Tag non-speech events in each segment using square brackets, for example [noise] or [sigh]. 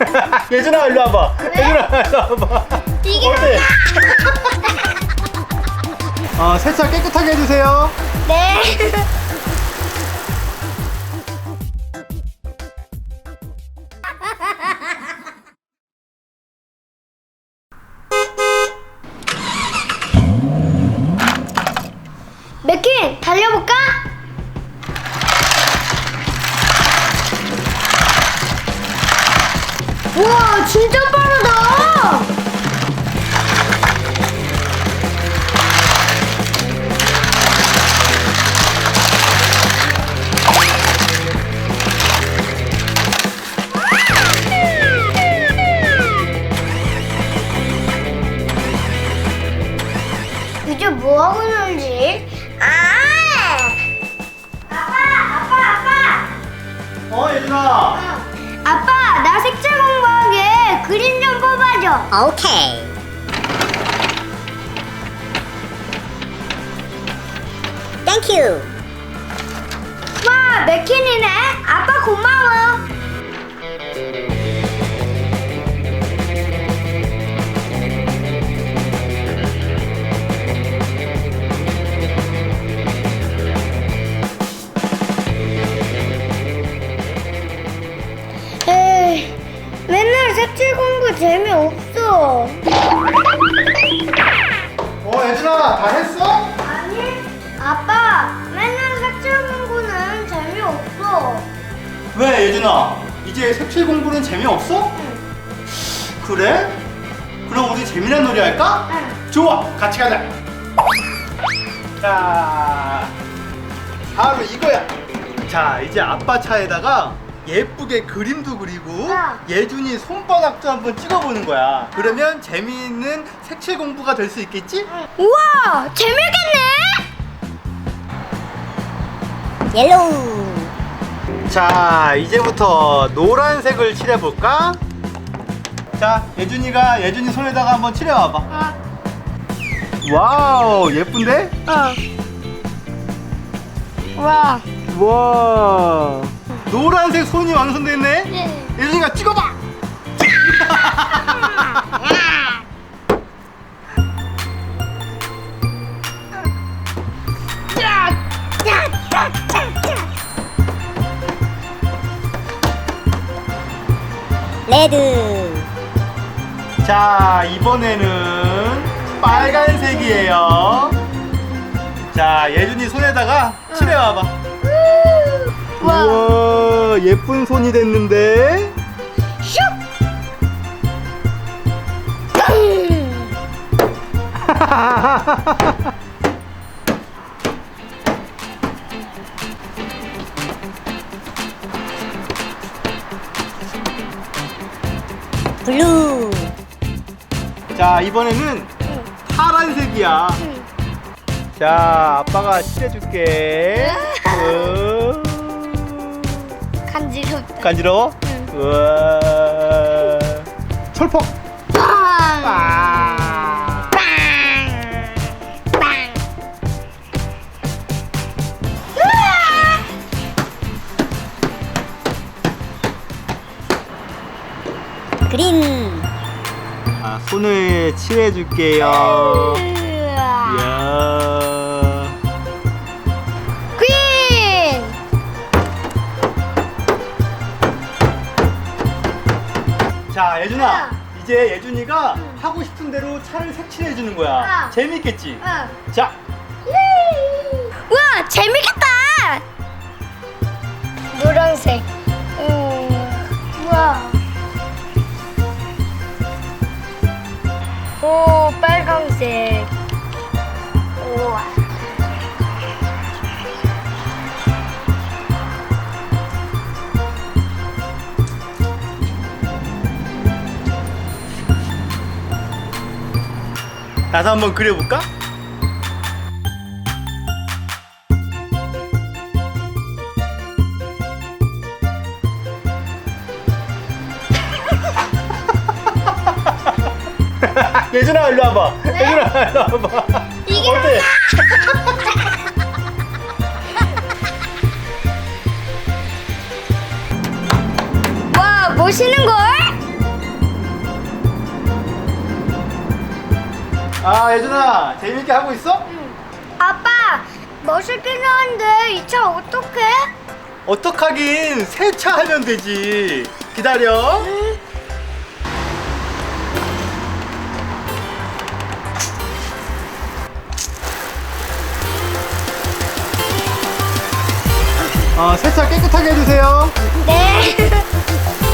[laughs] 예준아 일로 와봐. 예준아 일로 와봐. 이게 어때? [laughs] 어, 세차 깨끗하게 해주세요. 네. [laughs] 뭐 하고 놀지? 아! 아빠! 아빠! 아빠! 어, 예준아. 아빠! 나 색칠 공부하게 그림 좀 뽑아줘 오케이. 땡큐. 와 맥킨이네 아빠 다 했어? 아니 아빠 맨날 색칠 공부는 재미없어 왜, 예준아? 이제 색칠 공부는 재미없어? 그래? 그럼 우리 재미난 놀이 할까? 응. 좋아, 같이 가자. 자, 바로 이거야. 자, 이제 아빠 차에다가 예쁘게 그림도 그리고 응. 예준이 손바닥도 한번 찍어보는 거야. 그러면 재미있는 색칠 공부가 될 수 있겠지? 우와 재밌겠네 옐로우. 자, 이제부터 노란색을 칠해볼까? 자, 예준이가 예준이 손에다가 한번 칠해와봐. 어, 와우, 예쁜데? 어. 와 와, 노란색 손이 완성됐네? 네. 예준이가 찍어봐! 레드. 자, 이번에는 빨간색이에요. 자, 예준이 손에다가 칠해와봐. 와 우와, 예쁜 손이 됐는데? 슉 [laughs] 블루. 자, 이번에는 파란색이야. 자, 아빠가 칠해줄게. 간지러워? 응. 우와. 철퍽! 빵! 아. 빵! 빵! 으아! 그린. 아, 손을 칠해줄게요. 자, 예준아. 응. 이제 예준이가 응. 하고 싶은 대로 차를 색칠해 주는 거야. 응. 재밌겠지? 응. 자, 우와 재밌겠다 노란색 나도 한번 그려볼까? [laughs] 예준아 일로 와봐. 예준아 일로 와봐. 이게 어때? [laughs] 와 멋있는 걸 아 예준아 재밌게 하고 있어? 아빠 멋있긴 한데 이 차 어떡해? 어떡하긴 세차 하면 되지 기다려 어, 세차 깨끗하게 해주세요 네. [laughs]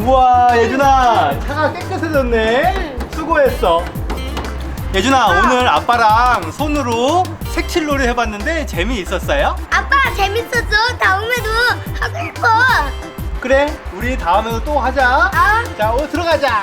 우와 예준아. 차가 깨끗해졌네. 수고했어. 예준아 오늘 아빠랑 손으로 색칠놀이 해봤는데 재미있었어요? 아빠 재밌었어. 다음에도 하고 싶어. 그래 우리 다음에도 또 하자 아. 자옷 들어가자